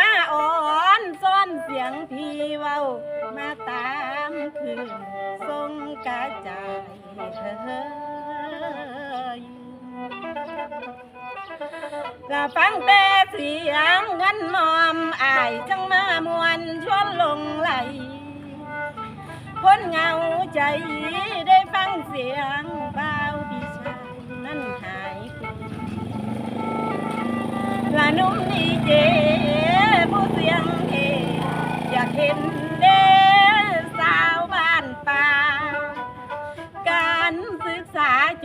มาอ่อนซ่อนเสียงพีเว้า มาตามคืนทรงกระจายเธอละฟังแต่เสียงเงินมอมอายจังมามวนชวนลงไหลคนเงาใจได้ฟังเสียงเบาพี่ชายนั่นหาย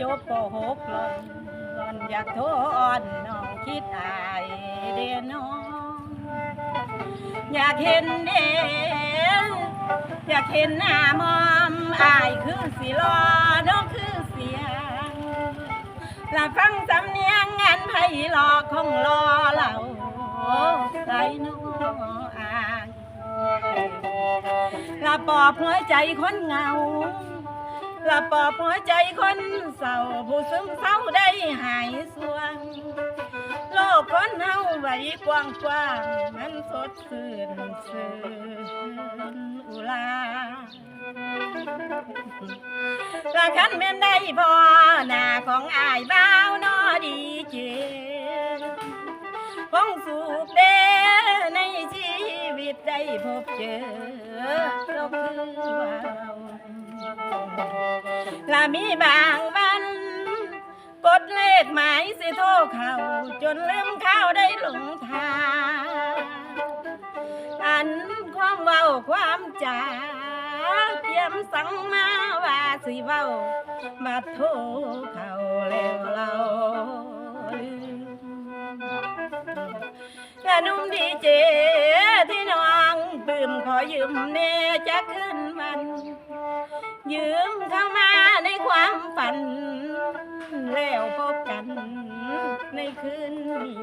จบป .6 หล่อนหล่อนอยากโทษอ่อนน้องคิดอายเด้น้อง อยากเห็นเด้อยากเห็นหน้ามอมอายคือสิรอน้องคือเสียงละฟังสำเนียงงานไพรอคงรอเราใจน้องอายละปอบหัวใจคนเหงา ละปอบหัวใจคนเศร้าผู้ซึมเศร้าได้หายสวง โลกคนเฮาไว้กว้างกว้างมันสดชื่นชื่นอุลาละคันแม่นได้พอหน้าของอายบ้าวนอดีเจคงสุขเด้ในชีวิตได้พบเจอเราคือว่า ละมีบางวัน กดเลขหมายสิโทรเข้าจนลืมข้าวได้หลงทาง อันความเว้าความจาเตรียมสั่งมาว่าสิเว้ามาโทรเข้าแล้วเราลืมและนุ่มดีเจที่น้องปื้มขอยืมเนจะขึ้นมัน ยืมเข้ามา ฝัน แล้วพบกันในคืนนี้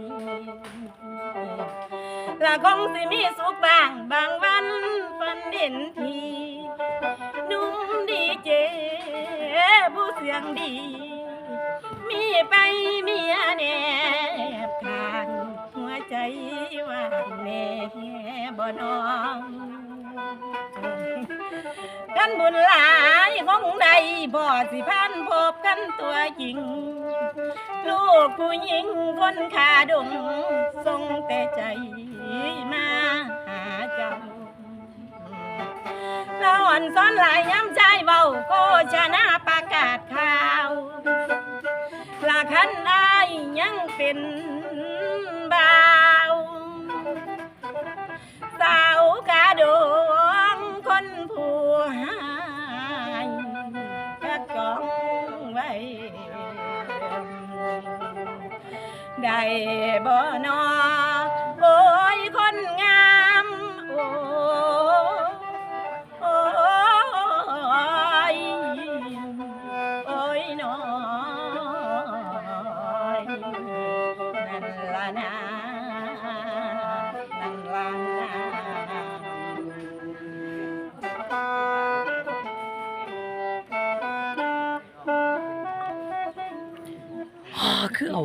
ละคงสิมีสุขบางบางวันฝันเด่นทีนุ่มดีเจผู้เสียงดี น้องกันบุญหลายของใดบ่สิพันพบกันตัวจริง ลูกผู้หญิงคนขาดงทรงแต่ใจมาหาเจ้าละอ่อนซ้อนหลายย้ำใจเบาโคชนะประกาศข่าวละคันอายยังเป็นบา ได้บ่นอโอ้ยคนงามโอ้โอ้ยโอ้ยน้อยนั่นละนะนั่นละนะฮ่าคือเอา